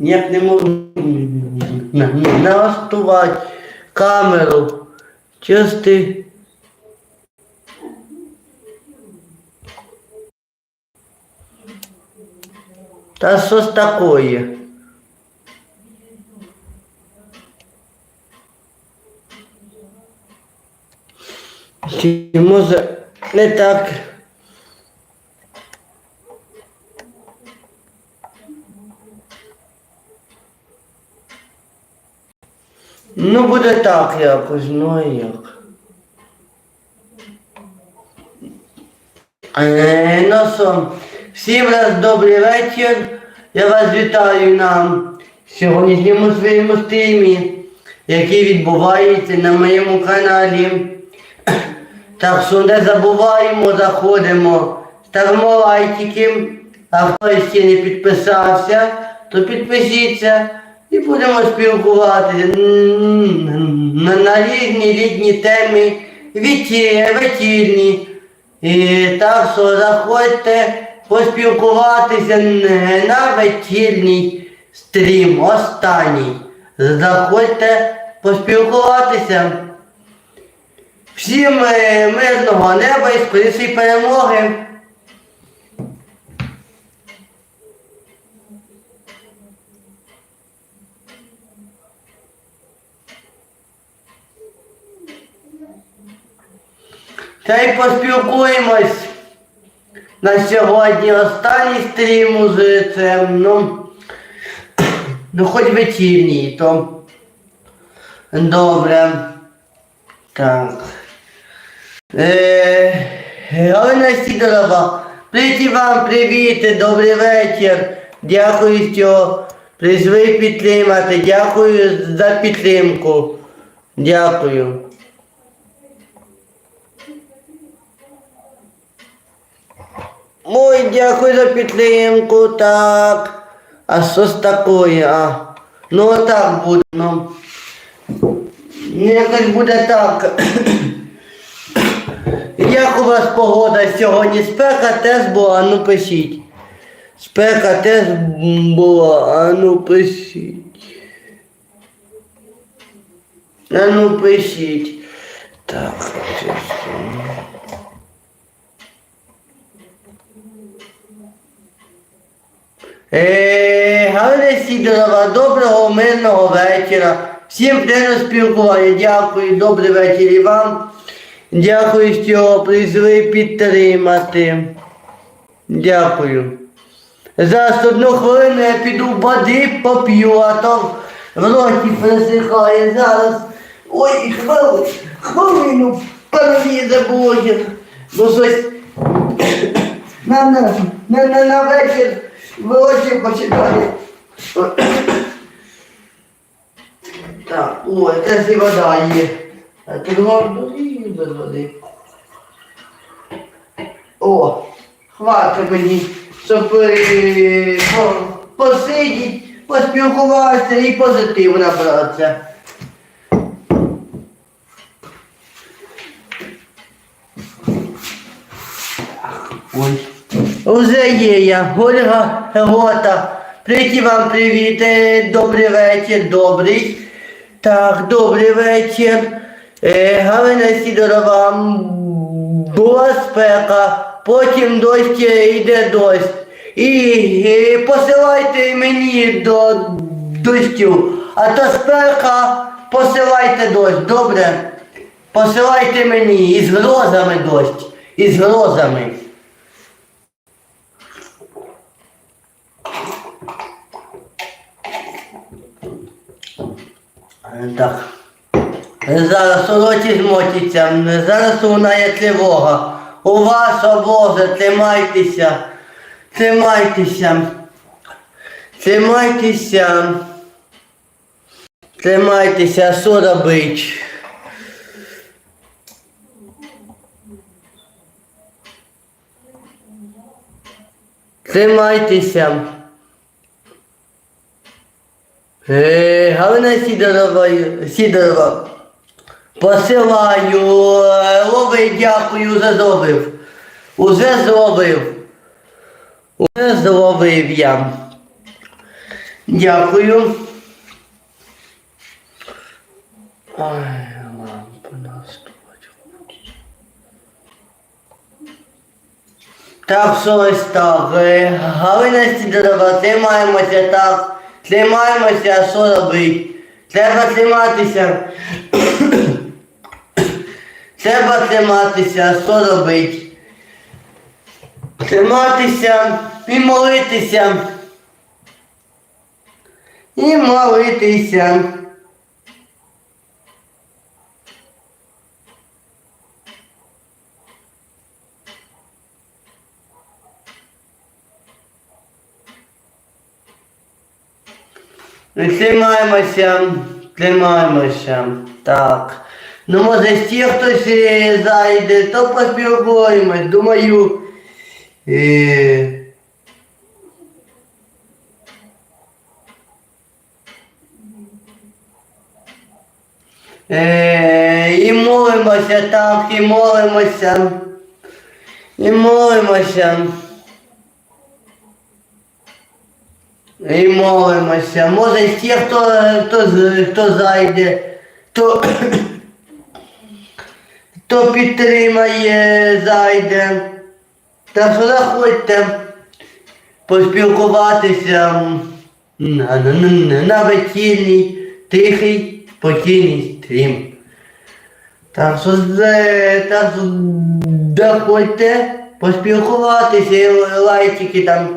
ніяк не можу на- на- налаштувати камеру. Чого ж ти? Та що ж такое? Чи може не так? Ну, буде так якось, ну а як. Е, ну що, всім раз добрий вечір. Я вас вітаю на сьогоднішньому своєму стрімі, який відбувається на моєму каналі. Так що не забуваємо, заходимо, ставимо лайки, а хто ще не підписався, то підпишіться і будемо спілкуватися на, різні рідні теми, вечірні. Так що заходьте поспілкуватися на вечірній стрім, останній. Заходьте поспілкуватися. Всім е, мирного неба і скорішої перемоги. Та й поспілкуємось на сьогодні останній стрім уже це, ну, ну хоч вечірній, то добре. Так. Е, Галина Сідорова, привіт вам, привіт, добрий вечір. Дякую, що прийшли підтримати. Дякую за підтримку. Дякую. Ой, дякую за підтримку, так. А що ж такое, а? Ну так буде, ну. Ну, Якось буде так. Як у вас погода сьогодні? Спека теж була, ну пишіть. Спека теж була, а ну пишіть. А ну пишіть. Так, чесно. Е, Галина Сідорова, доброго мирного вечора. Всім приємно спілкування. Дякую, добрий вечір і вам. Дякую, що прийшли підтримати. Дякую. Зараз одну хвилину я піду води поп'ю, а то в роті пересихає. Зараз. Ой, хвилину, хвилину, паралізе Боже. Бо щось на, на, на, на вечір в очі почитаю. Так, о, це і вода є. Ти і без води. О, хватить мені, щоб е, посидіти, поспілкуватися і позитив набратися. Уже є я, Ольга Гота. Привіт вам привіт. Добрий вечір, добрий. Так, добрий вечір. Е, Галина Сідорова, була спека, потім дощ е, йде дощ. І, е, посилайте мені до дощу. А то спека, посилайте дощ, добре? Посилайте мені із грозами дощ, із грозами. Так. Е, Зараз у роті змотиться, Е, зараз лунає тривога. У вас обозе, тримайтеся, тримайтеся, тримайтеся, тримайтеся, що? Тримайтеся. Е, Галина Сідорова, Сідорова, посилаю, лови, дякую, вже зробив. Уже зробив. Уже зробив я. Дякую. Ой, лампа наступать. Так, що ось так. Е, Галина Сідорова, тримаємося так. Тримаємося, що робити? Треба триматися. Треба триматися, що робити? Триматися і молитися. І молитися. Тримаємося, тримаємося. Так. Ну, може, ще хтось е, зайде, то поспілкуємось. Думаю. Е... Е, і молимося так, і молимося. І молимося. І молимося. Може ще хто, хто, хто зайде, то, хто підтримає, зайде. Так що заходьте поспілкуватися на, на, на, на вечірній, тихий, спокійний стрім. Так що заходьте поспілкуватися, лайчики там.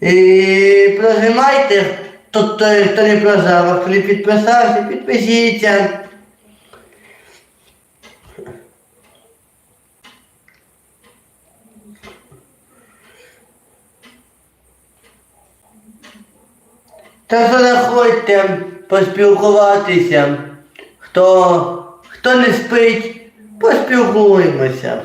І прожимайте, хто, не прожав, а хто не підписався, підпишіться. Та заходьте поспілкуватися. Хто, хто не спить, поспілкуємося.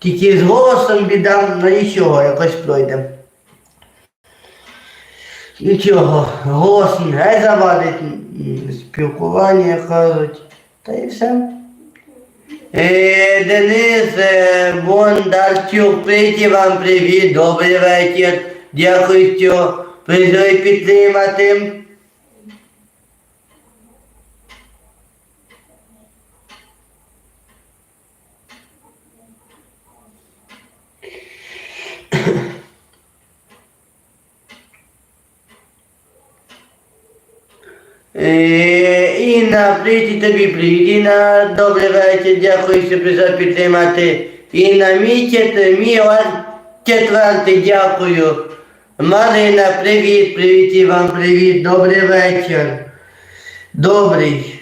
Тільки з голосом біда, ну нічого, якось пройде. Нічого, голос не завадить спілкування, кажуть. Та і все. Е, Денис е, Бондарчук, прийти вам привіт, добрий вечір. Дякую, що прийшли підтримати. Е, на прийти тобі привіт. на добрий вечір, дякую, що прийшла підтримати. І мій чет, мій четвертий, дякую. Марина, привіт, привіт і вам привіт, добрий вечір. Добрий.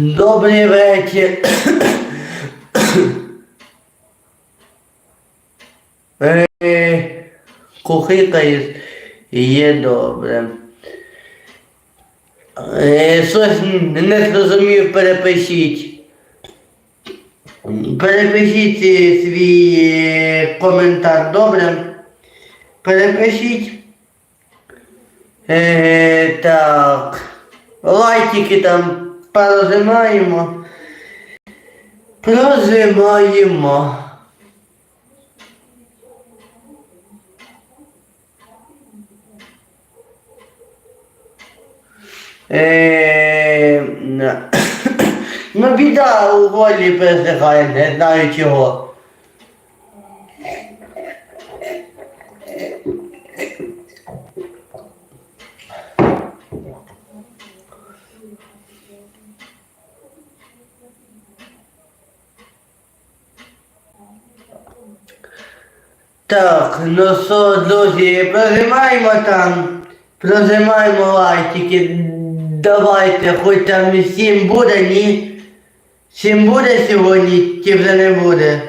Добрий вечір. Е, Кухикаєш, є добре. Е, Щось не зрозумів, перепишіть. Перепишіть е, свій коментар, добре? Перепишіть. Так. Лайкики там порозимаємо. Прозимаємо. Е, ну, біда у волі пересихає, не знаю чого. Так, ну що, друзі, прожимаємо там, прожимаємо лайки, давайте, хоч там і сім буде, ні. Сім буде сьогодні, чи вже не буде.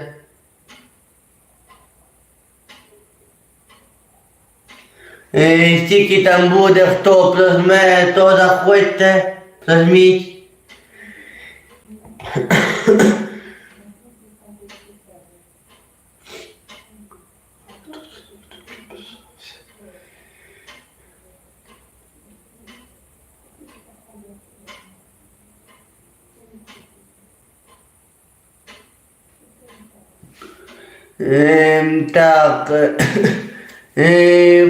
Е, Стільки там буде, хто прожме, то заходьте, прожміть. Так. е, Е,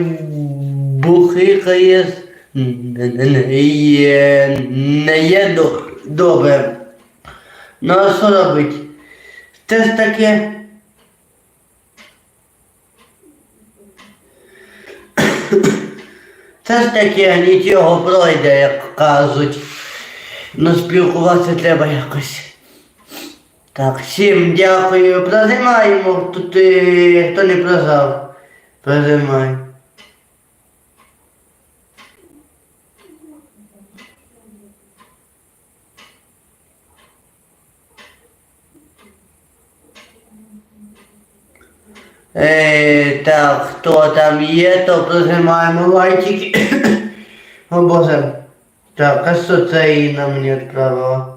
не, не є. Не є до- добре. Ну а що робить? Це ж таке. Це ж таке нічого пройде, як кажуть. Ну спілкуватися треба якось. Так, всім дякую. Прозимаємо. Тут е, хто не прозав. Прозимай. Е, так, хто там є, то прожимаємо лайчики. О боже. Так, а що це Інна мені відправила?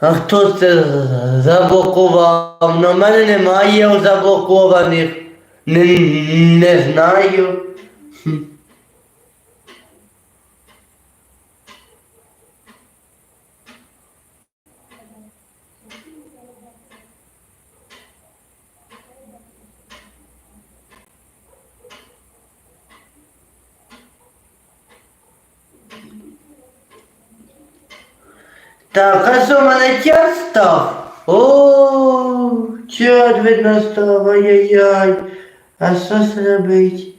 А хто це заблокував? На мене немає заблокованих. Не, не знаю. Так, а що в мене час став? О, чат видно став, ай-яй-яй. А що ж робить?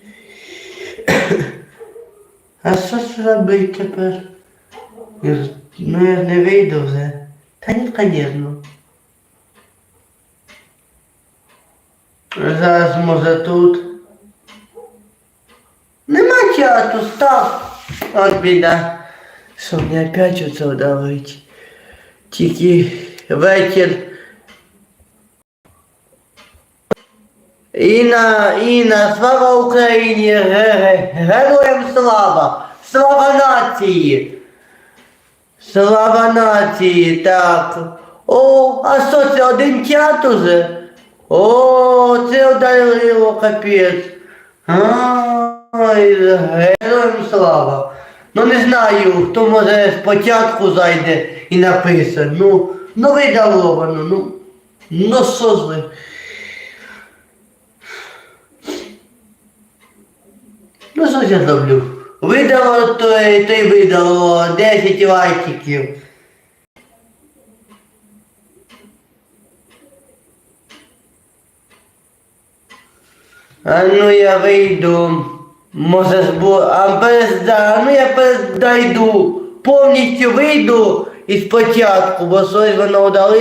А що ж робить тепер? Я ж- Ну я ж не вийду вже. Та ні, звісно. Зараз може тут. Нема чату, став. От біда. Що мені опять оце вдавить. Тільки вечір. Інна, Інна, слава Україні, ге- ге- героям слава! Слава нації! Слава нації, так. О, а що це один чат уже? О, це ударило капець. Ай, героям слава. Ну не знаю, хто може спочатку зайде і напише. Ну, ну видало воно, ну. Ну що ж ви? Ну що ж я зроблю? Видало, то й видало 10 лайків. А ну я вийду. Може бо А ну я передайду. Повністю вийду і спочатку, бо щось воно удали.